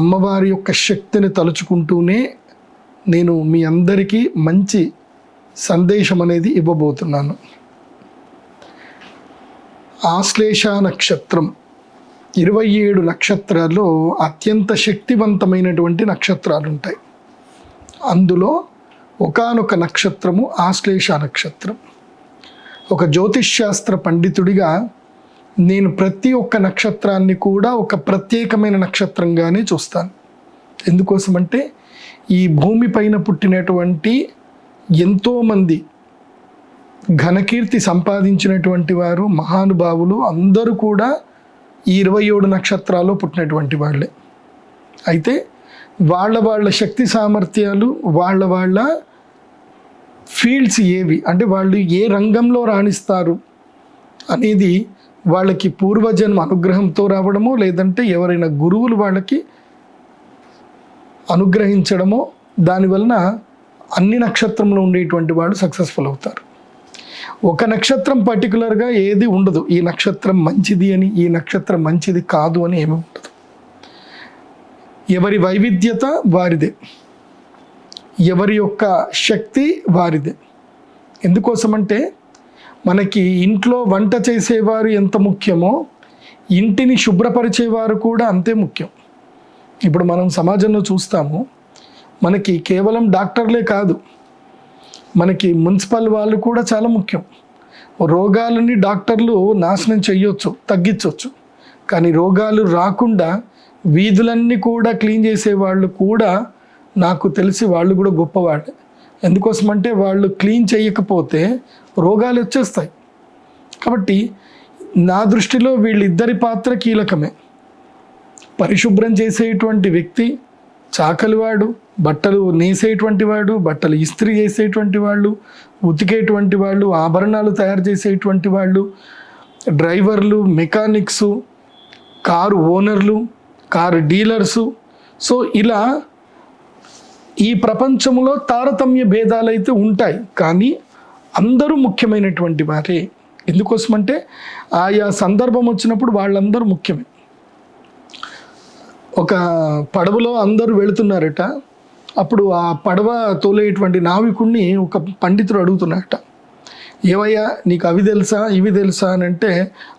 అమ్మవారి యొక్క శక్తిని తలుచుకుంటూనే నేను మీ అందరికీ మంచి సందేశం అనేది ఇవ్వబోతున్నాను. ఆశ్లేష నక్షత్రం ఇరవై ఏడు నక్షత్రాల్లో అత్యంత శక్తివంతమైనటువంటి నక్షత్రాలు ఉంటాయి అందులో ఒకానొక నక్షత్రము ఆశ్లేష నక్షత్రం. ఒక జ్యోతిష్ శాస్త్ర పండితుడిగా నేను ప్రతి ఒక్క నక్షత్రాన్ని కూడా ఒక ప్రత్యేకమైన నక్షత్రంగానే చూస్తాను. ఎందుకోసమంటే ఈ భూమి పైన పుట్టినటువంటి ఎంతోమంది ఘనకీర్తి సంపాదించినటువంటి వారు మహానుభావులు అందరూ కూడా ఈ ఇరవై ఏడు నక్షత్రాల్లో పుట్టినటువంటి వాళ్ళే. అయితే వాళ్ళ వాళ్ళ శక్తి సామర్థ్యాలు వాళ్ళ వాళ్ళ ఫీల్డ్స్ ఏవి? అంటే వాళ్ళు ఏ రంగంలో రాణిస్తారు? అనేది వాళ్ళకి పూర్వజన్మ అనుగ్రహంతో రావడమో లేదంటే ఎవరైనా గురువులు వాళ్ళకి అనుగ్రహించడమో దానివలన అన్ని నక్షత్రంలో ఉండేటువంటి వాళ్ళు సక్సెస్ఫుల్ అవుతారు. ఒక నక్షత్రం పర్టికులర్గా ఏది ఉండదు. ఈ నక్షత్రం మంచిది అని ఈ నక్షత్రం మంచిది కాదు అని ఏమి ఉండదు. ఎవరి వైవిధ్యత వారిదే. ఎవరి యొక్క శక్తి వారిదే. ఎందుకోసమంటే మనకి ఇంట్లో వంట చేసేవారు ఎంత ముఖ్యమో ఇంటిని శుభ్రపరిచేవారు కూడా అంతే ముఖ్యం. ఇప్పుడు మనం సమాజంలో చూస్తాము మనకి కేవలం డాక్టర్లే కాదు మనకి మున్సిపల్ వాళ్ళు కూడా చాలా ముఖ్యం. రోగాలని డాక్టర్లు నాశనం చేయొచ్చు తగ్గించవచ్చు కానీ రోగాలు రాకుండా వీధులన్నీ కూడా క్లీన్ చేసే వాళ్ళు కూడా నాకు తెలిసి వాళ్ళు కూడా గొప్పవాళ్ళే. ఎందుకోసం అంటే వాళ్ళు క్లీన్ చేయకపోతే రోగాలు వచ్చేస్తాయి. కాబట్టి నా దృష్టిలో వీళ్ళిద్దరి పాత్ర కీలకమే. పరిశుభ్రం చేసేటువంటి వ్యక్తి చాకలివాడు బట్టలు నేసేటువంటి వాడు బట్టలు ఇస్త్రీ చేసేటువంటి వాళ్ళు ఉతికేటువంటి వాళ్ళు ఆభరణాలు తయారు చేసేటువంటి వాళ్ళు డ్రైవర్లు మెకానిక్సు కారు ఓనర్లు కారు డీలర్సు. సో ఇలా ఈ ప్రపంచంలో తారతమ్య భేదాలు అయితే ఉంటాయి కానీ అందరూ ముఖ్యమైనటువంటి వారే. ఎందుకోసమంటే ఆయా సందర్భం వచ్చినప్పుడు వాళ్ళందరూ ముఖ్యమే. ఒక పడవలో అందరూ వెళుతున్నారట. అప్పుడు ఆ పడవ తోలేటువంటి నావికుణ్ణి ఒక పండితుడు అడుగుతున్నారట. ఏమయ్యా నీకు అవి తెలుసా ఇవి తెలుసా అని అంటే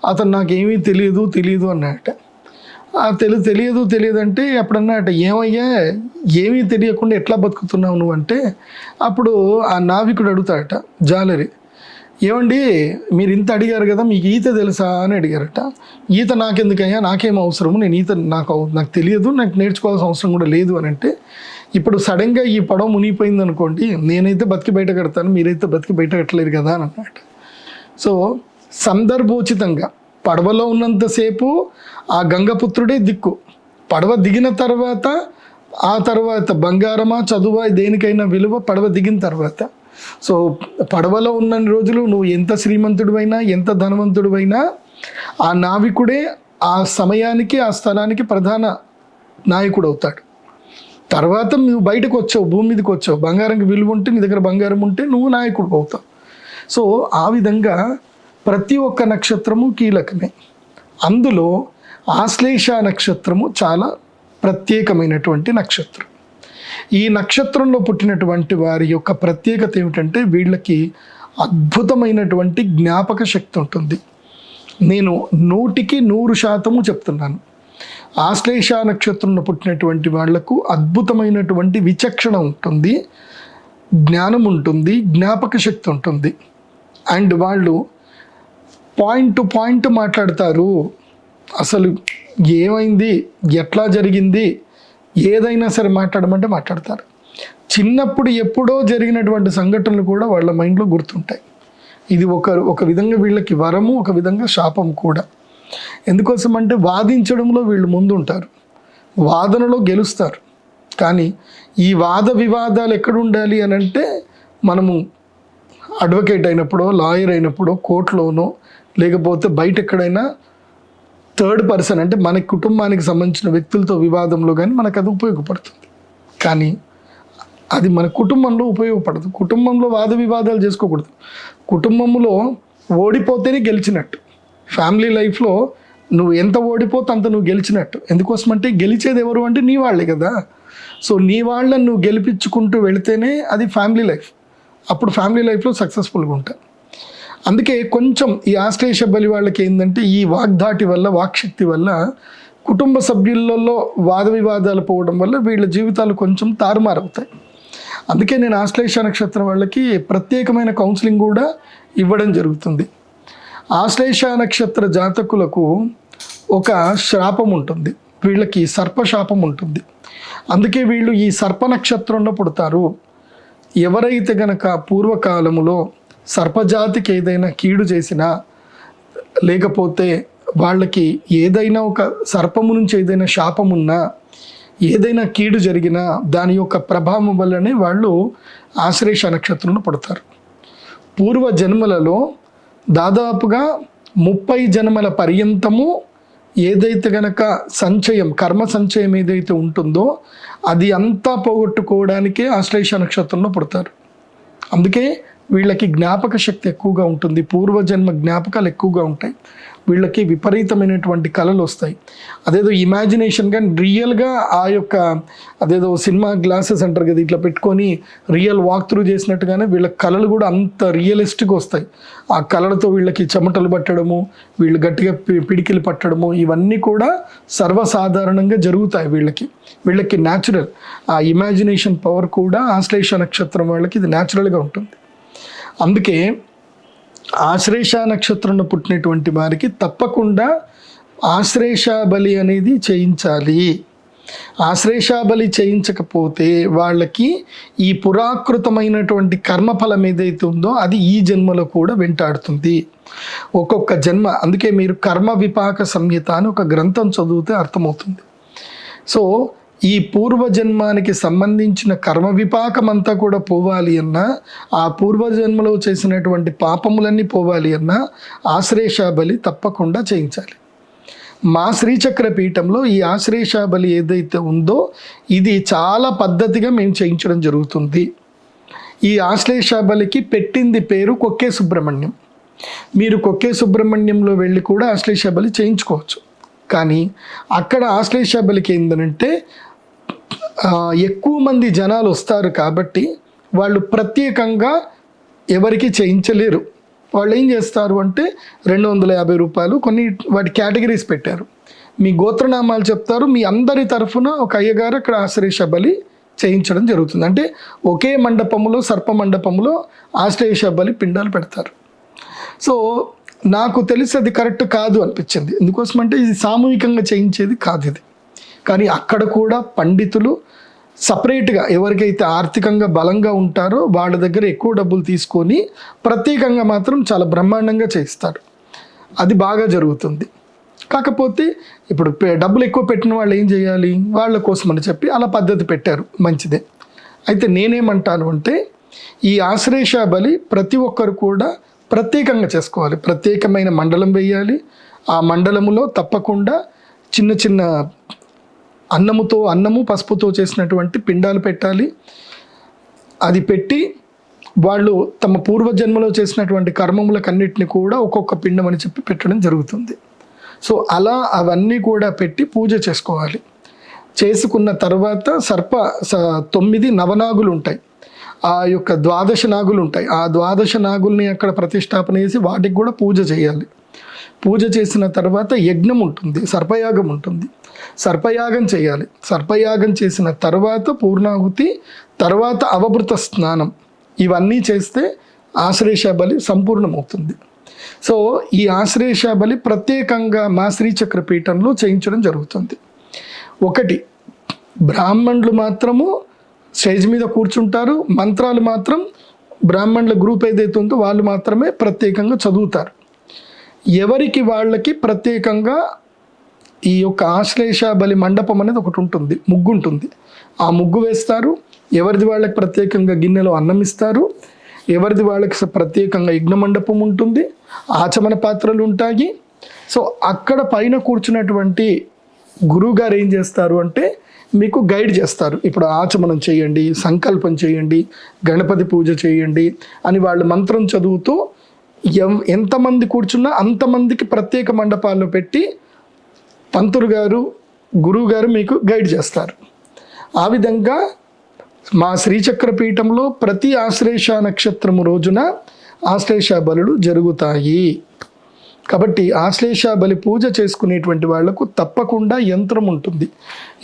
అతను నాకేమీ తెలియదు తెలియదు అన్నాడట తెలి తెలియదు తెలియదు అంటే అప్పుడు అన్నట ఏమయ్యా? ఏమీ తెలియకుండా ఎట్లా బతుకుతున్నావు నువ్వు? అంటే అప్పుడు ఆ నావికుడు అడుగుతాడట జాలరి ఏమండి మీరు ఇంత అడిగారు కదా మీకు ఈత తెలుసా? అని అడిగారట. ఈత నాకెందుకయ్యా? నాకేం అవసరము? నేను ఈత నాకు నాకు తెలియదు నాకు నేర్చుకోవాల్సిన అవసరం కూడా లేదు అని అంటే ఇప్పుడు సడన్గా ఈ పడవ మునిగిపోయింది అనుకోండి నేనైతే బతికి బయట కడతాను మీరైతే బతికి బయట కట్టలేరు కదా అని అన్నమాట సో సందర్భోచితంగా పడవలో ఉన్నంతసేపు ఆ గంగపుత్రుడే దిక్కు. పడవ దిగిన తర్వాత ఆ తర్వాత బంగారమా చదువా దేనికైనా విలువ పడవ దిగిన తర్వాత. సో పడవలో ఉన్న రోజులు నువ్వు ఎంత శ్రీమంతుడివైనా ఎంత ధనవంతుడివైనా ఆ నావికుడే ఆ సమయానికి ఆ స్థలానికి ప్రధాన నాయకుడు అవుతాడు తర్వాత నువ్వు బయటకు వచ్చావు భూమి మీదకి వచ్చావు బంగారంకి విలువ ఉంటే నీ దగ్గర బంగారం ఉంటే నువ్వు నాయకుడు అవుతావు. సో ఆ విధంగా ప్రతి ఒక్క నక్షత్రము కీలకమే. అందులో ఆశ్లేష నక్షత్రము చాలా ప్రత్యేకమైనటువంటి నక్షత్రం. ఈ నక్షత్రంలో పుట్టినటువంటి వారి యొక్క ప్రత్యేకత ఏమిటంటే వీళ్ళకి అద్భుతమైనటువంటి జ్ఞాపక శక్తి ఉంటుంది. నేను నూటికి నూరు శాతము చెప్తున్నాను. ఆశ్లేష నక్షత్రంలో పుట్టినటువంటి వాళ్ళకు అద్భుతమైనటువంటి విచక్షణ ఉంటుంది జ్ఞానం ఉంటుంది జ్ఞాపక శక్తి ఉంటుంది. అండ్ వాళ్ళు పాయింట్ టు పాయింట్ మాట్లాడతారు. అసలు ఏమైంది? ఎట్లా జరిగింది? ఏదైనా సరే మాట్లాడమంటే మాట్లాడతారు. చిన్నప్పుడు ఎప్పుడో జరిగినటువంటి సంఘటనలు కూడా వాళ్ళ మైండ్లో గుర్తుంటాయి. ఇది ఒక ఒక విధంగా వీళ్ళకి వరము ఒక విధంగా శాపం కూడా. ఎందుకోసం అంటే వాదించడంలో వీళ్ళు ముందుంటారు. వాదనలో గెలుస్తారు. కానీ ఈ వాద వివాదాలు ఎక్కడ ఉండాలి అని అంటే మనము అడ్వకేట్ అయినప్పుడో లాయర్ అయినప్పుడో కోర్టులోనో లేకపోతే బయట ఎక్కడైనా థర్డ్ పర్సన్ అంటే మన కుటుంబానికి సంబంధించిన వ్యక్తులతో వివాదంలో కానీ మనకు అది ఉపయోగపడుతుంది. కానీ అది మన కుటుంబంలో ఉపయోగపడదు. కుటుంబంలో వాద వివాదాలు చేసుకోకూడదు. కుటుంబంలో ఓడిపోతేనే గెలిచినట్టు. ఫ్యామిలీ లైఫ్లో నువ్వు ఎంత ఓడిపోతే అంత నువ్వు గెలిచినట్టు. ఎందుకోసం అంటే గెలిచేది ఎవరు అంటే నీ వాళ్ళే కదా. సో నీ వాళ్ళని నువ్వు గెలిపించుకుంటూ వెళితేనే అది ఫ్యామిలీ లైఫ్. అప్పుడు ఫ్యామిలీ లైఫ్లో సక్సెస్ఫుల్గా ఉంటాను అందుకే కొంచెం ఈ ఆశ్లేష బలి వాళ్ళకి ఏంటంటే ఈ వాగ్దాటి వల్ల వాక్శక్తి వల్ల కుటుంబ సభ్యులలో వాద వివాదాలు పోవడం వల్ల వీళ్ళ జీవితాలు కొంచెం తారుమారవుతాయి. అందుకే నేను ఆశ్లేష నక్షత్రం వాళ్ళకి ప్రత్యేకమైన కౌన్సిలింగ్ కూడా ఇవ్వడం జరుగుతుంది. ఆశ్లేష నక్షత్ర జాతకులకు ఒక శాపం ఉంటుంది. వీళ్ళకి సర్పశాపం ఉంటుంది. అందుకే వీళ్ళు ఈ సర్ప నక్షత్రంలో పుడతారు. ఎవరైతే గనక పూర్వకాలములో సర్పజాతికి ఏదైనా కీడు చేసినా లేకపోతే వాళ్ళకి ఏదైనా ఒక సర్పము నుంచి ఏదైనా శాపం ఉన్నా ఏదైనా కీడు జరిగినా దాని యొక్క ప్రభావం వల్లనే వాళ్ళు ఆశ్లేష నక్షత్రంలో పడతారు. పూర్వ జన్మలలో దాదాపుగా ముప్పై జన్మల పర్యంతము ఏదైతే గనక సంచయం కర్మ సంచయం ఏదైతే ఉంటుందో అది అంతా పోగొట్టుకోవడానికే ఆశ్లేష నక్షత్రంలో పుడతారు. అందుకే వీళ్ళకి జ్ఞాపక శక్తి ఎక్కువగా ఉంటుంది పూర్వజన్మ జ్ఞాపకాలు ఎక్కువగా ఉంటాయి వీళ్ళకి విపరీతమైనటువంటి కళలు వస్తాయి. అదేదో ఇమాజినేషన్ కానీ రియల్గా ఆ యొక్క అదేదో సినిమా గ్లాసెస్ అంటారు కదా ఇట్లా పెట్టుకొని రియల్ వాక్ త్రూ చేసినట్టుగానే వీళ్ళ కళలు కూడా అంత రియలిస్టిక్ వస్తాయి. ఆ కళలతో వీళ్ళకి చెమటలు పట్టడము వీళ్ళు గట్టిగా పి- పిడికిలు పట్టడము ఇవన్నీ కూడా సర్వసాధారణంగా జరుగుతాయి వీళ్ళకి. వీళ్ళకి న్యాచురల్ ఆ ఇమాజినేషన్ పవర్ కూడా ఆశ్లేష నక్షత్రం వాళ్ళకి ఇది న్యాచురల్గా ఉంటుంది. అందుకే ఆశ్లేష నక్షత్రంలో పుట్టినటువంటి వారికి తప్పకుండా ఆశ్రేషాబలి అనేది చేయించాలి. ఆశ్రేషాబలి చేయించకపోతే వాళ్ళకి ఈ పురాకృతమైనటువంటి కర్మఫలం ఏదైతే ఉందో అది ఈ జన్మలో కూడా వెంటాడుతుంది. ఒక్కొక్క జన్మ అందుకే మీరు కర్మ విపాక సంహిత అని ఒక గ్రంథం చదివితే అర్థమవుతుంది. సో ఈ పూర్వజన్మానికి సంబంధించిన కర్మ విపాకం అంతా కూడా పోవాలి అన్నా ఆ పూర్వజన్మలో చేసినటువంటి పాపములన్నీ పోవాలి అన్నా ఆశ్రేషాబలి తప్పకుండా చేయించాలి. మా శ్రీచక్ర పీఠంలో ఈ ఆశ్రేషాబలి ఏదైతే ఉందో ఇది చాలా పద్ధతిగా మేము చేయించడం జరుగుతుంది. ఈ ఆశ్లేషాబలికి పెట్టింది పేరు కొక్కే సుబ్రహ్మణ్యం. మీరు కొక్కే సుబ్రహ్మణ్యంలో వెళ్ళి కూడా ఆశ్లేషాబలి చేయించుకోవచ్చు. కానీ అక్కడ ఆశ్లేషాబలికి ఏంటంటే ఎక్కువ మంది జనాలు వస్తారు కాబట్టి వాళ్ళు ప్రత్యేకంగా ఎవరికి చేయించలేరు. వాళ్ళు ఏం చేస్తారు అంటే రెండు వందల యాభై రూపాయలు కొన్ని వాటి కేటగిరీస్ పెట్టారు. మీ గోత్రనామాలు చెప్తారు మీ అందరి తరఫున ఒక అయ్యగారు అక్కడ ఆశ్రయ బలి చేయించడం జరుగుతుంది. అంటే ఒకే మండపములో సర్ప మండపములో ఆశ్రయ బలి పిండాలు పెడతారు. సో నాకు తెలిసి అది కరెక్ట్ కాదు అనిపించింది. ఎందుకోసం అంటే ఇది సామూహికంగా చేయించేది కాదు ఇది. కానీ అక్కడ కూడా పండితులు సపరేట్గా ఎవరికైతే ఆర్థికంగా బలంగా ఉంటారో వాళ్ళ దగ్గర ఎక్కువ డబ్బులు తీసుకొని ప్రత్యేకంగా మాత్రం చాలా బ్రహ్మాండంగా చేయిస్తారు అది బాగా జరుగుతుంది. కాకపోతే ఇప్పుడు డబ్బులు ఎక్కువ పెట్టిన వాళ్ళు ఏం చేయాలి? వాళ్ళ కోసం అని చెప్పి అలా పద్ధతి పెట్టారు. మంచిదే. అయితే నేనేమంటాను అంటే ఈ ఆశ్రేష బలి ప్రతి ఒక్కరు కూడా ప్రత్యేకంగా చేసుకోవాలి. ప్రత్యేకమైన మండలం వేయాలి. ఆ మండలములో తప్పకుండా చిన్న చిన్న అన్నముతో అన్నము పసుపుతో చేసినటువంటి పిండాలు పెట్టాలి. అది పెట్టి వాళ్ళు తమ పూర్వజన్మలో చేసినటువంటి కర్మములకన్నిటిని కూడా ఒక్కొక్క పిండం అని చెప్పి పెట్టడం జరుగుతుంది. సో అలా అవన్నీ కూడా పెట్టి పూజ చేసుకోవాలి. చేసుకున్న తర్వాత సర్ప స- తొమ్మిది నవనాగులు ఉంటాయి ఆ యొక్క ద్వాదశ నాగులు ఉంటాయి ఆ ద్వాదశ నాగుల్ని అక్కడ ప్రతిష్టాపన చేసి వాటికి కూడా పూజ చేయాలి. పూజ చేసిన తర్వాత యజ్ఞం ఉంటుంది సర్పయాగం ఉంటుంది సర్పయాగం చేయాలి. సర్పయాగం చేసిన తర్వాత పూర్ణాహుతి తర్వాత అవభృత స్నానం. ఇవన్నీ చేస్తే ఆశ్లేష బలి సంపూర్ణమవుతుంది. సో ఈ ఆశ్లేష బలి ప్రత్యేకంగా మా శ్రీచక్ర పీఠంలో చేయించడం జరుగుతుంది. ఒకటి బ్రాహ్మణులు మాత్రము స్టేజ్ మీద కూర్చుంటారు. మంత్రాలు మాత్రం బ్రాహ్మణుల గ్రూప్ ఏదైతే ఉందో వాళ్ళు మాత్రమే ప్రత్యేకంగా చదువుతారు. ఎవరికి వాళ్ళకి ప్రత్యేకంగా ఈ యొక్క ఆశ్లేష బలి మండపం అనేది ఒకటి ఉంటుంది ముగ్గు ఉంటుంది ఆ ముగ్గు వేస్తారు ఎవరిది వాళ్ళకి ప్రత్యేకంగా గిన్నెలో అన్నం ఇస్తారు ఎవరిది వాళ్ళకి ప్రత్యేకంగా యజ్ఞ మండపం ఉంటుంది ఆచమన పాత్రలు ఉంటాయి. సో అక్కడ పైన కూర్చున్నటువంటి గురువు గారు ఏం చేస్తారు అంటే మీకు గైడ్ చేస్తారు. ఇప్పుడు ఆచమనం చేయండి సంకల్పం చేయండి గణపతి పూజ చేయండి అని వాళ్ళు మంత్రం చదువుతూ ఎంతమంది కూర్చున్నా అంతమందికి ప్రత్యేక మండపాల్లో పెట్టి పంతులు గారు గురువు గారు మీకు గైడ్ చేస్తారు. ఆ విధంగా మా శ్రీచక్ర పీఠంలో ప్రతి ఆశ్లేష నక్షత్రము రోజున ఆశ్లేష బలులు జరుగుతాయి. కాబట్టి ఆశ్లేష బలి పూజ చేసుకునేటువంటి వాళ్ళకు తప్పకుండా యంత్రం ఉంటుంది.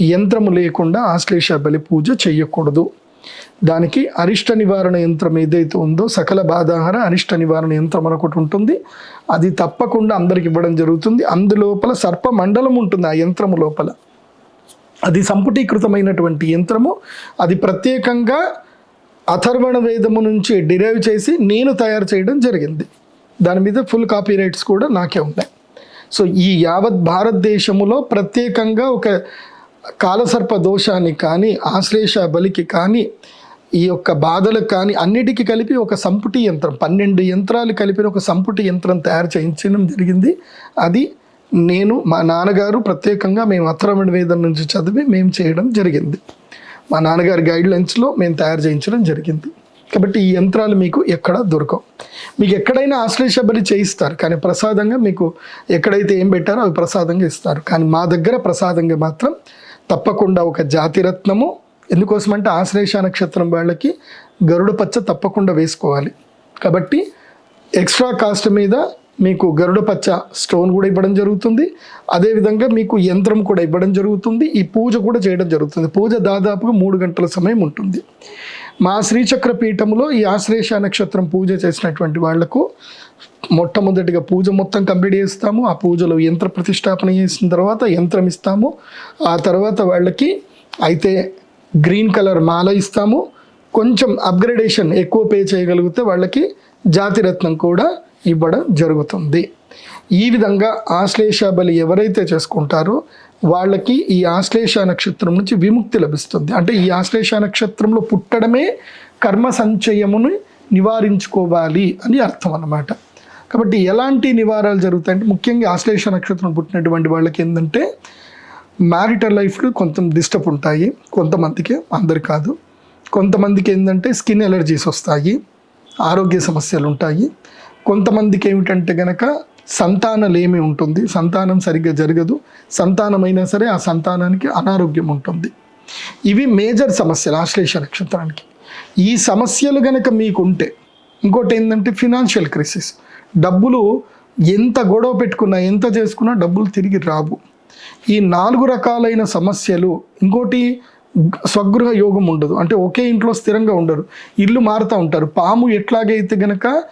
యంత్రము లేకుండా ఆశ్లేష బలి పూజ చేయకూడదు. దానికి అరిష్ట నివారణ యంత్రం ఏదైతే ఉందో సకల బాధాహార అరిష్ట నివారణ యంత్రం అని ఒకటి ఉంటుంది. అది తప్పకుండా అందరికి ఇవ్వడం జరుగుతుంది. అందులోపల సర్ప మండలం ఉంటుంది ఆ యంత్రము లోపల. అది సంపుటీకృతమైనటువంటి యంత్రము. అది ప్రత్యేకంగా అథర్వణ వేదము నుంచి డిరైవ్ చేసి నేను తయారు చేయడం జరిగింది. దాని మీద ఫుల్ కాపీ రైట్స్ కూడా నాకే ఉన్నాయి. సో ఈ యావత్ భారతదేశములో ప్రత్యేకంగా ఒక కాలసర్ప దోషాన్ని కానీ ఆశ్లేష బలికి కానీ ఈ యొక్క బాధలకు కానీ అన్నిటికీ కలిపి ఒక సంపుటి యంత్రం పన్నెండు యంత్రాలు కలిపిన ఒక సంపుటి యంత్రం తయారు చేయించడం జరిగింది. అది నేను మా నాన్నగారు ప్రత్యేకంగా మేము అథర్వణ వేదం నుంచి చదివి మేము చేయడం జరిగింది. మా నాన్నగారి గైడ్లైన్స్లో మేము తయారు చేయించడం జరిగింది. కాబట్టి ఈ యంత్రాలు మీకు ఎక్కడ దొరకవు. మీకు ఎక్కడైనా ఆశ్లేష బలి చేయిస్తారు కానీ ప్రసాదంగా మీకు ఎక్కడైతే ఏం పెట్టారో అవి ప్రసాదంగా ఇస్తారు. కానీ మా దగ్గర ప్రసాదంగా మాత్రం తప్పకుండా ఒక జాతిరత్నము ఎందుకోసమంటే ఆశ్లేష నక్షత్రం వాళ్ళకి గరుడ పచ్చ తప్పకుండా వేసుకోవాలి. కాబట్టి ఎక్స్ట్రా కాస్ట్ మీద మీకు గరుడ పచ్చ స్టోన్ కూడా ఇవ్వడం జరుగుతుంది. అదేవిధంగా మీకు యంత్రం కూడా ఇవ్వడం జరుగుతుంది. ఈ పూజ కూడా చేయడం జరుగుతుంది. పూజ దాదాపుగా మూడు గంటల సమయం ఉంటుంది. మా శ్రీచక్ర పీఠంలో ఈ ఆశ్లేష నక్షత్రం పూజ చేసినటువంటి వాళ్ళకు మొట్టమొదటిగా పూజ మొత్తం కంప్లీట్ చేస్తాము. ఆ పూజలో యంత్ర ప్రతిష్టాపన చేసిన తర్వాత యంత్రం ఇస్తాము. ఆ తర్వాత వాళ్ళకి అయితే గ్రీన్ కలర్ మాల ఇస్తాము. కొంచెం అప్గ్రేడేషన్ ఎక్కువ పే చేయగలిగితే వాళ్ళకి జాతిరత్నం కూడా ఇవ్వడం జరుగుతుంది. ఈ విధంగా ఆశ్లేష బలి ఎవరైతే చేసుకుంటారో వాళ్ళకి ఈ ఆశ్లేష నక్షత్రం నుంచి విముక్తి లభిస్తుంది. అంటే ఈ ఆశ్లేష నక్షత్రంలో పుట్టడమే కర్మ సంచయమును నివారించుకోవాలి అని అర్థం అన్నమాట. కాబట్టి ఎలాంటి నివారాలు జరుగుతాయంటే ముఖ్యంగా ఆశ్లేష నక్షత్రం పుట్టినటువంటి వాళ్ళకి ఏంటంటే మ్యారిటల్ లైఫ్లో కొంత డిస్టర్బ్ ఉంటాయి. కొంతమందికి అందరు కాదు. కొంతమందికి ఏంటంటే స్కిన్ ఎలర్జీస్ వస్తాయి. ఆరోగ్య సమస్యలు ఉంటాయి. కొంతమందికి ఏమిటంటే గనక సంతానలేమి ఉంటుంది. సంతానం సరిగ్గా జరగదు. సంతానమైనా సరే ఆ సంతానానికి అనారోగ్యం ఉంటుంది. ఇవి మేజర్ సమస్యలు ఆశ్లేష నక్షత్రానికి. ఈ సమస్యలు గనక మీకుంటే ఇంకోటి ఏంటంటే ఫినాన్షియల్ క్రైసిస్. డబ్బులు ఎంత గొడవ పెట్టుకున్నా ఎంత చేసుకున్నా డబ్బులు తిరిగి రావు. ఈ నాలుగు రకాలైన సమస్యలు ఇంకోటి స్వగృహ యోగం ఉండదు. అంటే ఒకే ఇంట్లో స్థిరంగా ఉండరు. ఇల్లు మారుతూ ఉంటారు. పాము ఎట్లాగైతే గనక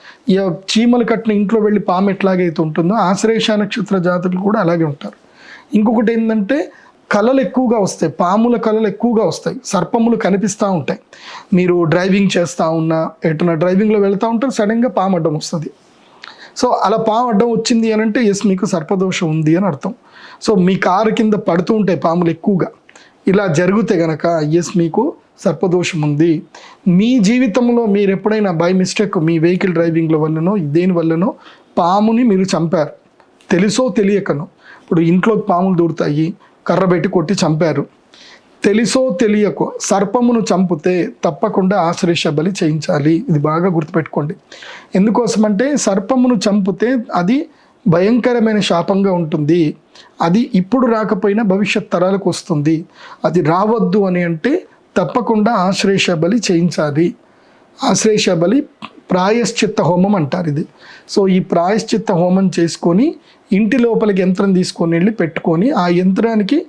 చీమలు కట్టిన ఇంట్లో వెళ్ళి పాము ఎట్లాగైతే ఉంటుందో ఆశ్రేష నక్షత్ర జాతకులు కూడా అలాగే ఉంటారు. ఇంకొకటి ఏంటంటే కళలు ఎక్కువగా వస్తాయి. పాముల కళలు ఎక్కువగా వస్తాయి. సర్పములు కనిపిస్తూ ఉంటాయి. మీరు డ్రైవింగ్ చేస్తూ ఉన్నా ఎటున డ్రైవింగ్లో వెళ్తూ ఉంటారు సడన్గా పాము అడ్డం వస్తుంది. సో అలా పాము అడ్డం వచ్చింది అని అంటే ఎస్ మీకు సర్పదోషం ఉంది అని అర్థం. సో మీ కారు కింద పడుతూ ఉంటాయి పాములు ఎక్కువగా. ఇలా జరిగితే గనక ఎస్ మీకు సర్పదోషం ఉంది. మీ జీవితంలో మీరు ఎప్పుడైనా బై మిస్టేక్ మీ వెహికల్ డ్రైవింగ్ల వల్లనో దేని వల్లనో పాముని మీరు చంపారు. తెలుసో తెలియకను. ఇప్పుడు ఇంట్లో పాములు దూరుతాయి కర్ర పెట్టి కొట్టి చంపారు. తెలుసో తెలియకో సర్పమును చంపితే తప్పకుండా ఆశ్రేష బలి చేయించాలి. ఇది బాగా గుర్తుపెట్టుకోండి. ఎందుకోసమంటే సర్పమును చంపితే అది భయంకరమైన శాపంగా ఉంటుంది. అది ఇప్పుడు రాకపోయినా భవిష్యత్ తరాలకు వస్తుంది. అది రావద్దు అని అంటే తప్పకుండా ఆశ్రేష బలి చేయించాలి. ఆశ్రేష బలి ప్రాయశ్చిత్త హోమం అంటారు ఇది. సో ఈ ప్రాయశ్చిత్త హోమం చేసుకొని ఇంటి లోపలికి యంత్రం తీసుకొని వెళ్ళి పెట్టుకొని ఆ యంత్రానికి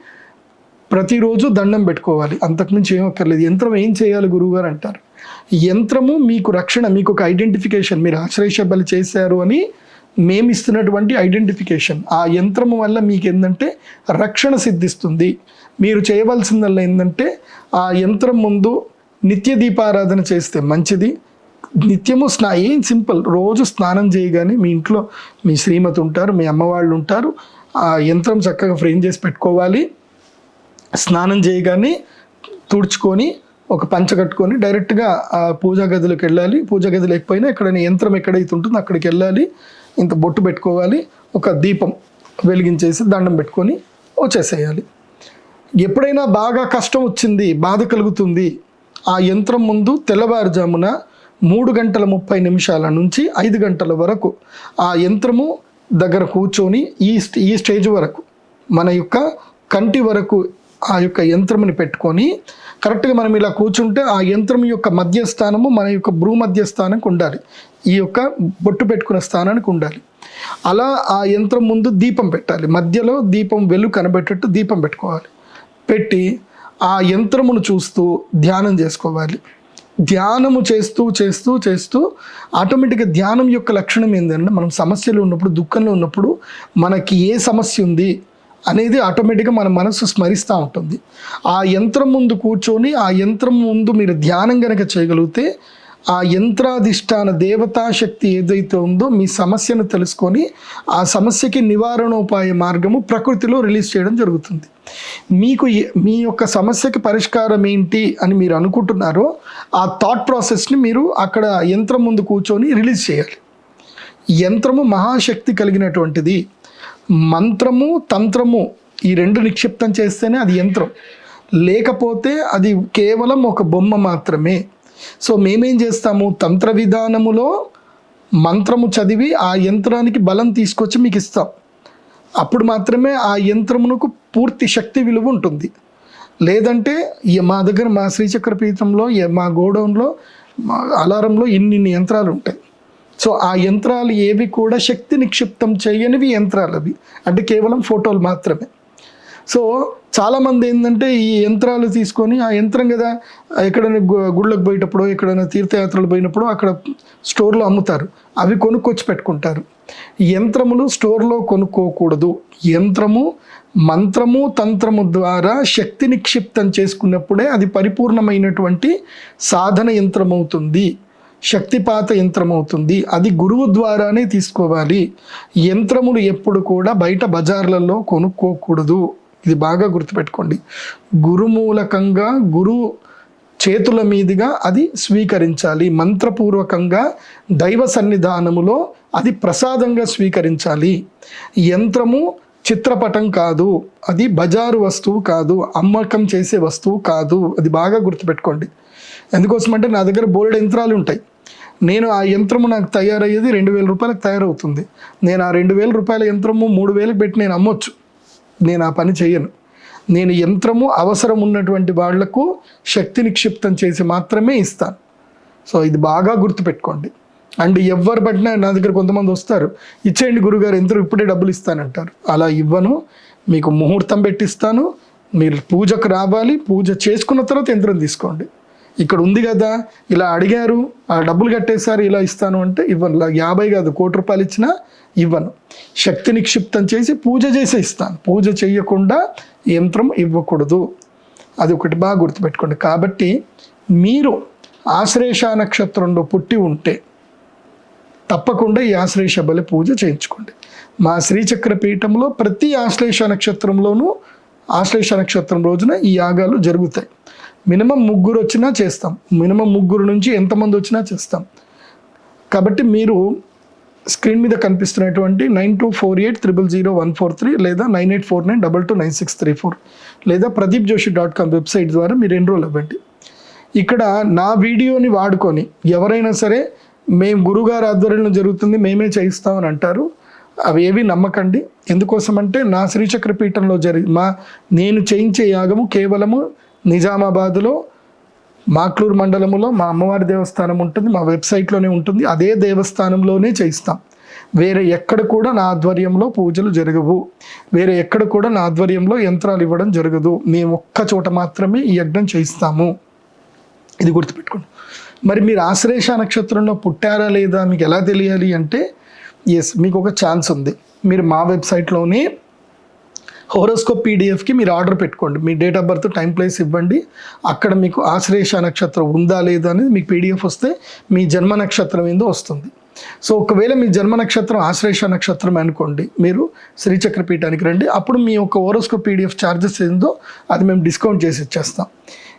ప్రతిరోజు దండం పెట్టుకోవాలి. అంతకుమించి ఏం అక్కర్లేదు. యంత్రం ఏం చేయాలి గురువుగారు అంటారు. యంత్రము మీకు రక్షణ మీకు ఒక ఐడెంటిఫికేషన్ మీరు ఆశ్రయ బలి చేశారు అని మేము ఇస్తున్నటువంటి ఐడెంటిఫికేషన్. ఆ యంత్రం వల్ల మీకు ఏంటంటే రక్షణ సిద్ధిస్తుంది. మీరు చేయవలసిందల్లా ఏంటంటే ఆ యంత్రం ముందు నిత్య దీపారాధన చేస్తే మంచిది. నిత్యము స్నా ఏం సింపుల్. రోజు స్నానం చేయగానే మీ ఇంట్లో మీ శ్రీమతి ఉంటారు మీ అమ్మవాళ్ళు ఉంటారు. ఆ యంత్రం చక్కగా ఫ్రేమ్ చేసి పెట్టుకోవాలి. స్నానం చేయగానే తుడుచుకొని ఒక పంచ కట్టుకొని డైరెక్ట్గా ఆ పూజా గదిలోకి వెళ్ళాలి. పూజా గది లేకపోయినా ఎక్కడైనా యంత్రం ఎక్కడైతే ఉంటుందో అక్కడికి వెళ్ళాలి. ఇంత బొట్టు పెట్టుకోవాలి ఒక దీపం వెలిగించేసి దండం పెట్టుకొని వచ్చేసేయాలి. ఎప్పుడైనా బాగా కష్టం వచ్చింది బాధ కలుగుతుంది ఆ యంత్రం ముందు తెల్లవారుజామున మూడు గంటల ముప్పై నిమిషాల నుంచి ఐదు గంటల వరకు ఆ యంత్రము దగ్గర కూర్చొని ఈ ఈ స్టేజ్ వరకు మన యొక్క కంటి వరకు ఆ యొక్క యంత్రముని పెట్టుకొని కరెక్ట్గా మనం ఇలా కూర్చుంటే ఆ యంత్రం యొక్క మధ్యస్థానము మన యొక్క భ్రూ మధ్యస్థానానికి ఉండాలి. ఈ యొక్క బొట్టు పెట్టుకున్న స్థానానికి ఉండాలి. అలా ఆ యంత్రం ముందు దీపం పెట్టాలి. మధ్యలో దీపం వెలు కనబెట్టేట్టు దీపం పెట్టుకోవాలి. పెట్టి ఆ యంత్రమును చూస్తూ ధ్యానం చేసుకోవాలి. ధ్యానము చేస్తూ చేస్తూ చేస్తూ ఆటోమేటిక్గా ధ్యానం యొక్క లక్షణం ఏంటంటే మనం సమస్యలు ఉన్నప్పుడు దుఃఖంలో ఉన్నప్పుడు మనకి ఏ సమస్య ఉంది అనేది ఆటోమేటిక్గా మన మనసు స్మరిస్తూ ఉంటుంది. ఆ యంత్రం ముందు కూర్చొని ఆ యంత్రం ముందు మీరు ధ్యానం కనుక చేయగలిగితే ఆ యంత్రాధిష్టాన దేవతా శక్తి ఏదైతే ఉందో మీ సమస్యను తెలుసుకొని ఆ సమస్యకి నివారణోపాయ మార్గము ప్రకృతిలో రిలీజ్ చేయడం జరుగుతుంది. మీకు మీ యొక్క సమస్యకి పరిష్కారం ఏంటి అని మీరు అనుకుంటున్నారో ఆ థాట్ ప్రాసెస్ని మీరు అక్కడ యంత్రం ముందు కూర్చొని రిలీజ్ చేయాలి. యంత్రము మహాశక్తి కలిగినటువంటిది. మంత్రము తంత్రము ఈ రెండు నిక్షిప్తం చేస్తేనే అది యంత్రం. లేకపోతే అది కేవలం ఒక బొమ్మ మాత్రమే. సో మేమేం చేస్తాము? తంత్ర విధానములో మంత్రము చదివి ఆ యంత్రానికి బలం తీసుకొచ్చి మీకు ఇస్తాం. అప్పుడు మాత్రమే ఆ యంత్రమునకు పూర్తి శక్తి విలువ ఉంటుంది. లేదంటే మా దగ్గర మా శ్రీచక్ర పీఠంలో మా గోడౌన్లో మా అలారంలో ఇన్ని ఇన్ని యంత్రాలు ఉంటాయి. సో ఆ యంత్రాలు ఏవి కూడా శక్తి నిక్షిప్తం చేయనివి యంత్రాలు అవి. అంటే కేవలం ఫోటోలు మాత్రమే. సో చాలామంది ఏంటంటే ఈ యంత్రాలు తీసుకొని ఆ యంత్రం కదా ఎక్కడైనా గుళ్ళకు పోయేటప్పుడు ఎక్కడైనా తీర్థయాత్రలు పోయినప్పుడు అక్కడ స్టోర్లో అమ్ముతారు. అవి కొనుక్కొచ్చి పెట్టుకుంటారు. యంత్రములు స్టోర్లో కొనుక్కోకూడదు. యంత్రము మంత్రము తంత్రము ద్వారా శక్తి నిక్షిప్తం చేసుకున్నప్పుడే అది పరిపూర్ణమైనటువంటి సాధన యంత్రం అవుతుంది శక్తిపాత యంత్రం అవుతుంది అది గురువు ద్వారానే తీసుకోవాలి. యంత్రములు ఎప్పుడు కూడా బయట బజార్లలో కొనుక్కోకూడదు. ఇది బాగా గుర్తుపెట్టుకోండి. గురుమూలకంగా గురువు చేతుల మీదుగా అది స్వీకరించాలి. మంత్రపూర్వకంగా దైవ సన్నిధానములో అది ప్రసాదంగా స్వీకరించాలి. యంత్రము చిత్రపటం కాదు. అది బజారు వస్తువు కాదు. అమ్మకం చేసే వస్తువు కాదు. అది బాగా గుర్తుపెట్టుకోండి. ఎందుకోసమంటే నా దగ్గర బోల్డ్ యంత్రాలు ఉంటాయి. నేను ఆ యంత్రము నాకు తయారయ్యేది రెండు వేల రూపాయలకు తయారవుతుంది. నేను ఆ రెండు వేల రూపాయల యంత్రము మూడు వేలకు పెట్టి నేను అమ్మొచ్చు. నేను ఆ పని చేయను నేను యంత్రము అవసరం ఉన్నటువంటి వాళ్ళకు శక్తి నిక్షిప్తం చేసి మాత్రమే ఇస్తాను. సో ఇది బాగా గుర్తుపెట్టుకోండి. అండ్ ఎవరు పట్టినా నా దగ్గర కొంతమంది వస్తారు. ఇచ్చేయండి గురుగారు యంత్రం ఇప్పుడే డబ్బులు ఇస్తానంటారు. అలా ఇవ్వను. మీకు ముహూర్తం పెట్టిస్తాను. మీరు పూజకు రావాలి. పూజ చేసుకున్న తర్వాత యంత్రం తీసుకోండి. ఇక్కడ ఉంది కదా ఇలా అడిగారు ఆ డబ్బులు కట్టేసారు ఇలా ఇస్తాను అంటే ఇవ్వను. ఇలా యాభై కాదు కోటి రూపాయలు ఇచ్చినా ఇవ్వను. శక్తి నిక్షిప్తం చేసి పూజ చేసే ఇస్తాను. పూజ చేయకుండా యంత్రం ఇవ్వకూడదు. అది ఒకటి బాగా గుర్తుపెట్టుకోండి. కాబట్టి మీరు ఆశ్లేష నక్షత్రంలో పుట్టి ఉంటే తప్పకుండా ఈ ఆశ్లేష బలి పూజ చేయించుకోండి. మా శ్రీచక్ర పీఠంలో ప్రతి ఆశ్లేష నక్షత్రంలోనూ ఆశ్లేష నక్షత్రం రోజున ఈ యాగాలు జరుగుతాయి. మినిమం ముగ్గురు వచ్చినా చేస్తాం. మినిమం ముగ్గురు నుంచి ఎంతమంది వచ్చినా చేస్తాం. కాబట్టి మీరు స్క్రీన్ మీద కనిపిస్తున్నటువంటి nine two four eight triple zero one four three లేదా nine eight four nine double two nine six three four లేదా Pradeep Joshi dot com website ద్వారా మీరు ఎన్రోల్ అవ్వండి. ఇక్కడ నా వీడియోని వాడుకొని ఎవరైనా సరే మేము గురుగారు ఆధ్వర్యంలో జరుగుతుంది మేమే చేయిస్తామని అంటారు. అవి ఏవి నమ్మకండి. ఎందుకోసమంటే నా శ్రీచక్ర పీఠంలో జరి మా నేను చేయించే యాగము కేవలము నిజామాబాద్లో మాక్లూరు మండలంలో మా అమ్మవారి దేవస్థానం ఉంటుంది మా వెబ్సైట్లోనే ఉంటుంది అదే దేవస్థానంలోనే చేయిస్తాం. వేరే ఎక్కడ కూడా నా ఆధ్వర్యంలో పూజలు జరగవు. వేరే ఎక్కడ కూడా నా ఆధ్వర్యంలో యంత్రాలు ఇవ్వడం జరగదు. మేము ఒక్క చోట మాత్రమే ఈ యజ్ఞం చేయిస్తాము. ఇది గుర్తుపెట్టుకోండి. మరి మీరు ఆశ్లేష నక్షత్రంలో పుట్టారా లేదా మీకు ఎలా తెలియాలి అంటే ఎస్ మీకు ఒక ఛాన్స్ ఉంది. మీరు మా వెబ్సైట్లోనే హోరోస్కోప్ పీడిఎఫ్కి మీరు ఆర్డర్ పెట్టుకోండి. మీ date of birth time place ఇవ్వండి. అక్కడ మీకు ఆశ్రేష నక్షత్రం ఉందా లేదా అనేది మీకు పీడిఎఫ్ వస్తే మీ జన్మ నక్షత్రం ఏందో వస్తుంది. సో ఒకవేళ మీ జన్మ నక్షత్రం ఆశ్రేష నక్షత్రం అనుకోండి మీరు శ్రీచక్ర పీఠానికి రండి. అప్పుడు మీ యొక్క ఓరోస్కోప్ పీడిఎఫ్ ఛార్జెస్ ఏందో అది మేము డిస్కౌంట్ చేసి ఇచ్చేస్తాం.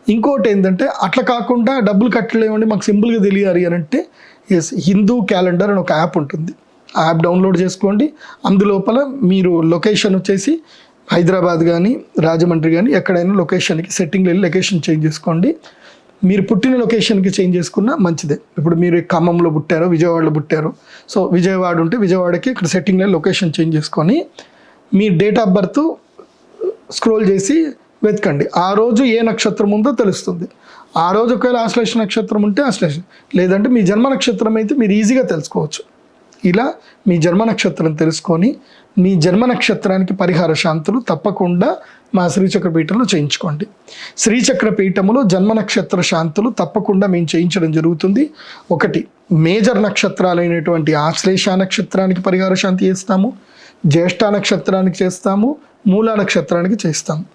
ఇంకోటి ఏంటంటే అట్లా కాకుండా డబ్బులు కట్టలేమండి మాకు సింపుల్గా తెలియాలి అని అంటే ఎస్ హిందూ క్యాలెండర్ అని ఒక యాప్ ఉంటుంది. ఆ యాప్ డౌన్లోడ్ చేసుకోండి. అందులోపల మీరు లొకేషన్ వచ్చేసి హైదరాబాద్ కానీ రాజమండ్రి కానీ ఎక్కడైనా లొకేషన్కి సెట్టింగ్ వెళ్ళి లొకేషన్ చేంజ్ చేసుకోండి. మీరు పుట్టిన లొకేషన్కి చేంజ్ చేసుకున్నా మంచిదే. ఇప్పుడు మీరు ఖమ్మంలో పుట్టారో విజయవాడలో పుట్టారో సో విజయవాడ ఉంటే విజయవాడకి ఇక్కడ సెట్టింగ్లో లొకేషన్ చేంజ్ చేసుకొని మీ డేట్ ఆఫ్ బర్త్ స్క్రోల్ చేసి వెతకండి. ఆ రోజు ఏ నక్షత్రం ఉందో తెలుస్తుంది. ఆ రోజు ఒకవేళ ఆశ్లేష నక్షత్రం ఉంటే ఆశ్లేష. లేదంటే మీ జన్మ నక్షత్రం అయితే మీరు ఈజీగా తెలుసుకోవచ్చు. ఇలా మీ జన్మ నక్షత్రం తెలుసుకొని మీ జన్మ నక్షత్రానికి పరిహార శాంతులు తప్పకుండా మా శ్రీచక్ర పీఠంలో చేయించుకోండి. శ్రీచక్ర పీఠములో జన్మ నక్షత్ర శాంతులు తప్పకుండా మేము చేయించడం జరుగుతుంది. ఒకటి మేజర్ నక్షత్రాలైనటువంటి ఆశ్లేష నక్షత్రానికి పరిహార శాంతి చేస్తాము. జ్యేష్ఠ నక్షత్రానికి చేస్తాము. మూలా నక్షత్రానికి చేస్తాము.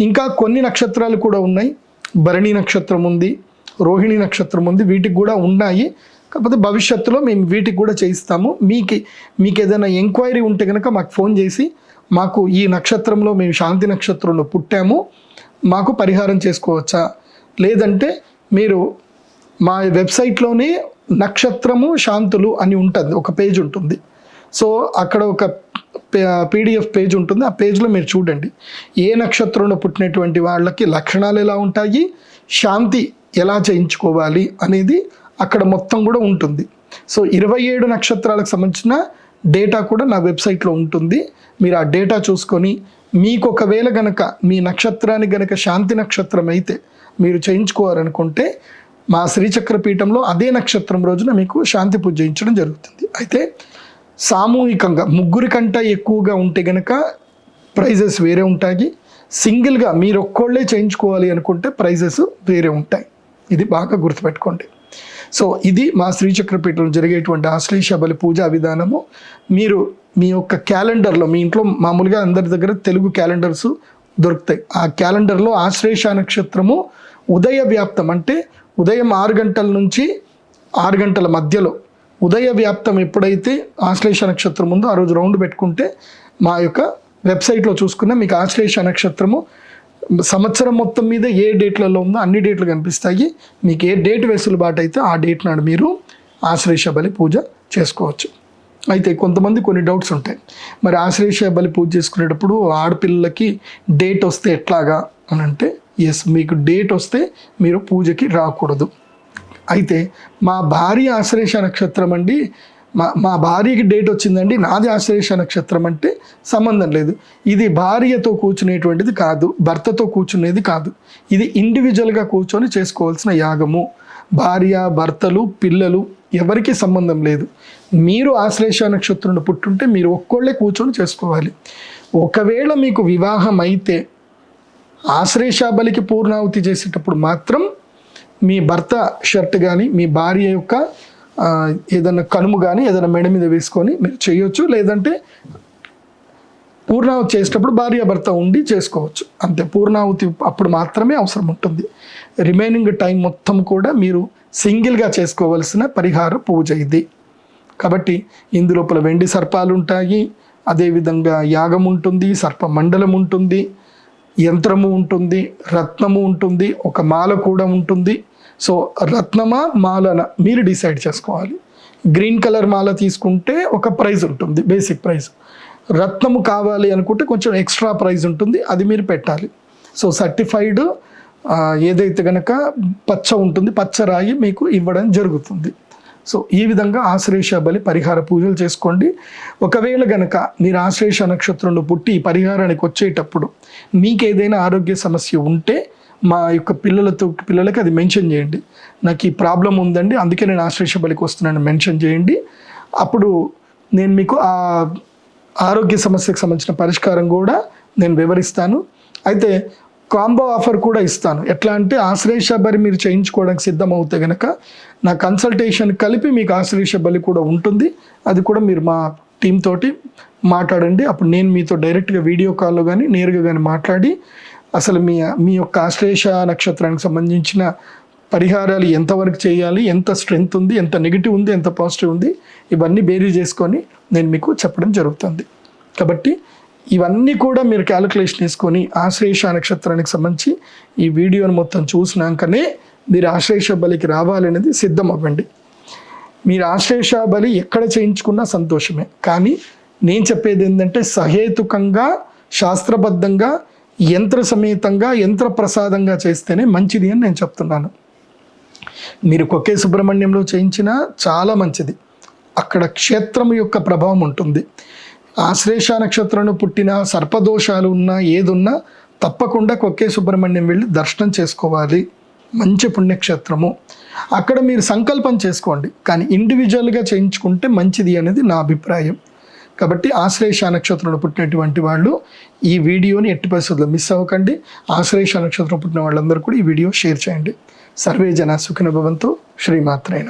ఇంకా కొన్ని నక్షత్రాలు కూడా ఉన్నాయి. భరణి నక్షత్రం ఉంది రోహిణి నక్షత్రం ఉంది. వీటికి కూడా ఉన్నాయి. కాకపోతే భవిష్యత్తులో మేము వీటికి కూడా చేయిస్తాము. మీకు మీకు ఏదైనా ఎంక్వైరీ ఉంటే కనుక మాకు ఫోన్ చేసి మాకు ఈ నక్షత్రంలో మేము శాంతి నక్షత్రంలో పుట్టాము మాకు పరిహారం చేసుకోవచ్చా? లేదంటే మీరు మా వెబ్సైట్లోనే నక్షత్రము శాంతులు అని ఉంటుంది ఒక పేజ్ ఉంటుంది. సో అక్కడ ఒక పీడిఎఫ్ పేజ్ ఉంటుంది. ఆ పేజ్లో మీరు చూడండి. ఏ నక్షత్రంలో పుట్టినటువంటి వాళ్ళకి లక్షణాలు ఎలా ఉంటాయి? శాంతి ఎలా చేయించుకోవాలి అనేది అక్కడ మొత్తం కూడా ఉంటుంది. సో ఇరవై ఏడు నక్షత్రాలకు సంబంధించిన డేటా కూడా నా వెబ్సైట్లో ఉంటుంది. మీరు ఆ డేటా చూసుకొని మీకు ఒకవేళ గనక మీ నక్షత్రానికి గనక శాంతి నక్షత్రం అయితే మీరు చేయించుకోవాలనుకుంటే మా శ్రీచక్ర పీఠంలో అదే నక్షత్రం రోజున మీకు శాంతి పూజ చేయించడం జరుగుతుంది. అయితే సామూహికంగా ముగ్గురి కంటే ఎక్కువగా ఉంటే గనక ప్రైజెస్ వేరే ఉంటాయి. సింగిల్గా మీరు ఒక్కళ్ళే చేయించుకోవాలి అనుకుంటే ప్రైజెస్ వేరే ఉంటాయి. ఇది బాగా గుర్తుపెట్టుకోండి. సో ఇది మా శ్రీచక్రపీఠంలో జరిగేటువంటి ఆశ్లేష బలి పూజా విధానము. మీరు మీ యొక్క క్యాలెండర్లో మీ ఇంట్లో మామూలుగా అందరి దగ్గర తెలుగు క్యాలెండర్స్ దొరుకుతాయి. ఆ క్యాలెండర్లో ఆశ్లేష నక్షత్రము ఉదయ వ్యాప్తం అంటే ఉదయం ఆరు గంటల నుంచి ఆరు గంటల మధ్యలో. ఉదయ వ్యాప్తం ఎప్పుడైతే ఆశ్లేష నక్షత్రం ఉందో ఆ రోజు రౌండ్ పెట్టుకుంటే మా యొక్క వెబ్సైట్లో చూసుకున్న మీకు ఆశ్లేష నక్షత్రము సంవత్సరం మొత్తం మీద ఏ డేట్లలో ఉందో అన్ని డేట్లు కనిపిస్తాయి. మీకు ఏ డేట్ వెసులుబాటు అయితే ఆ డేట్ నాడు మీరు ఆశ్లేష బలి పూజ చేసుకోవచ్చు. అయితే కొంతమంది కొన్ని డౌట్స్ ఉంటాయి. మరి ఆశ్లేష బలి పూజ చేసుకునేటప్పుడు ఆడపిల్లలకి డేట్ వస్తే ఎట్లాగా అని అంటే ఎస్ మీకు డేట్ వస్తే మీరు పూజకి రాకూడదు. అయితే మా భార్య ఆశ్లేష నక్షత్రం అండి మా మా భార్యకి డేట్ వచ్చిందండి. నాది ఆశ్లేష నక్షత్రం అంటే సంబంధం లేదు. ఇది భార్యతో కూర్చునేటువంటిది కాదు భర్తతో కూర్చునేది కాదు. ఇది ఇండివిజువల్గా కూర్చొని చేసుకోవాల్సిన యాగము. భార్య భర్తలు పిల్లలు ఎవరికి సంబంధం లేదు. మీరు ఆశ్లేష నక్షత్రం పుట్టుంటే మీరు ఒక్కళ్ళే కూర్చొని చేసుకోవాలి. ఒకవేళ మీకు వివాహం అయితే ఆశ్లేషాబలికి పూర్ణాహుతి చేసేటప్పుడు మాత్రం మీ భర్త షర్ట్ కానీ మీ భార్య యొక్క ఏదైనా కనుము కానీ ఏదైనా మెడ మీద వేసుకొని మీరు చేయొచ్చు. లేదంటే పూర్ణాహుతి చేసేటప్పుడు భార్యాభర్త ఉండి చేసుకోవచ్చు. అంతే. పూర్ణాహుతి అప్పుడు మాత్రమే అవసరం ఉంటుంది. రిమైనింగ్ టైం మొత్తం కూడా మీరు సింగిల్గా చేసుకోవాల్సిన పరిహార పూజ ఇది. కాబట్టి ఇందులోపల వెండి సర్పాలు ఉంటాయి. అదేవిధంగా యాగం ఉంటుంది సర్ప మండలం ఉంటుంది యంత్రము ఉంటుంది రత్నము ఉంటుంది ఒక మాల కూడా ఉంటుంది. సో రత్నమా మాలన? మీరు డిసైడ్ చేసుకోవాలి. గ్రీన్ కలర్ మాల తీసుకుంటే ఒక ప్రైజ్ ఉంటుంది బేసిక్ ప్రైజ్. రత్నము కావాలి అనుకుంటే కొంచెం ఎక్స్ట్రా ప్రైజ్ ఉంటుంది అది మీరు పెట్టాలి. సో సర్టిఫైడ్ ఏదైతే కనుక పచ్చ ఉంటుంది పచ్చ రాయి మీకు ఇవ్వడం జరుగుతుంది. సో ఈ విధంగా ఆశ్లేష బలి పరిహార పూజలు చేసుకోండి. ఒకవేళ గనక మీరు ఆశ్లేష నక్షత్రంలో పుట్టి పరిహారానికి వచ్చేటప్పుడు మీకు ఏదైనా ఆరోగ్య సమస్య ఉంటే మా యొక్క పిల్లలతో పిల్లలకి అది మెన్షన్ చేయండి. నాకు ఈ ప్రాబ్లం ఉందండి అందుకే నేను ఆశ్లేష బలికి వస్తున్నాను మెన్షన్ చేయండి. అప్పుడు నేను మీకు ఆ ఆరోగ్య సమస్యకు సంబంధించిన పరిష్కారం కూడా నేను వివరిస్తాను. అయితే కాంబో ఆఫర్ కూడా ఇస్తాను. ఎట్లా అంటే ఆశ్లేష బలి మీరు చేయించుకోవడానికి సిద్ధమవుతే కనుక నా కన్సల్టేషన్ కలిపి మీకు ఆశ్లేష బలి కూడా ఉంటుంది. అది కూడా మీరు మా టీం తోటి మాట్లాడండి. అప్పుడు నేను మీతో డైరెక్ట్గా వీడియో కాల్లో కానీ నేరుగా కానీ మాట్లాడి అసలు మీ మీ యొక్క ఆశ్లేష నక్షత్రానికి సంబంధించిన పరిహారాలు ఎంతవరకు చేయాలి ఎంత స్ట్రెంగ్త్ ఉంది ఎంత నెగిటివ్ ఉంది ఎంత పాజిటివ్ ఉంది ఇవన్నీ బేరీ చేసుకొని నేను మీకు చెప్పడం జరుగుతుంది. కాబట్టి ఇవన్నీ కూడా మీరు క్యాలిక్యులేషన్ వేసుకొని ఆశ్లేష నక్షత్రానికి సంబంధించి ఈ వీడియోను మొత్తం చూసినాకనే మీరు ఆశ్లేష బలికి రావాలనేది సిద్ధం అవ్వండి మీరు ఆశ్లేష బలి ఎక్కడ చేయించుకున్నా సంతోషమే. కానీ నేను చెప్పేది ఏంటంటే సహేతుకంగా శాస్త్రబద్ధంగా యంత్ర సమేతంగా యంత్ర ప్రసాదంగా చేస్తేనే మంచిది అని నేను చెప్తున్నాను. మీరు కొకే సుబ్రహ్మణ్యంలో చేయించినా చాలా మంచిది. అక్కడ క్షేత్రం యొక్క ప్రభావం ఉంటుంది. ఆశ్లేష నక్షత్రంలో పుట్టిన సర్పదోషాలు ఉన్నా ఏదున్నా తప్పకుండా కొక్కే సుబ్రహ్మణ్యం వెళ్ళి దర్శనం చేసుకోవాలి. మంచి పుణ్యక్షేత్రము. అక్కడ మీరు సంకల్పం చేసుకోండి. కానీ ఇండివిజువల్గా చేయించుకుంటే మంచిది అనేది నా అభిప్రాయం. కాబట్టి ఆశ్లేష నక్షత్రంలో పుట్టినటువంటి వాళ్ళు ఈ వీడియోని ఎట్టి పరిస్థితుల్లో మిస్ అవ్వకండి. ఆశ్లేష నక్షత్రం పుట్టిన వాళ్ళందరూ కూడా ఈ వీడియో షేర్ చేయండి. సర్వే జన సుఖిన శ్రీమాత్రైన